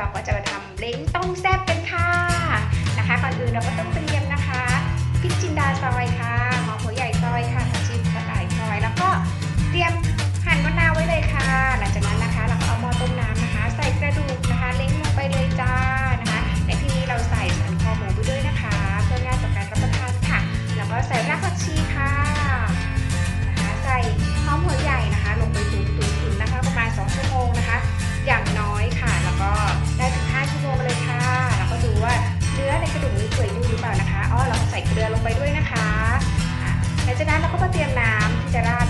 เราก็จะมาทำเล้งต้อมแซ จากนั้นเราก็มาเตรียมน้ำที่จะราด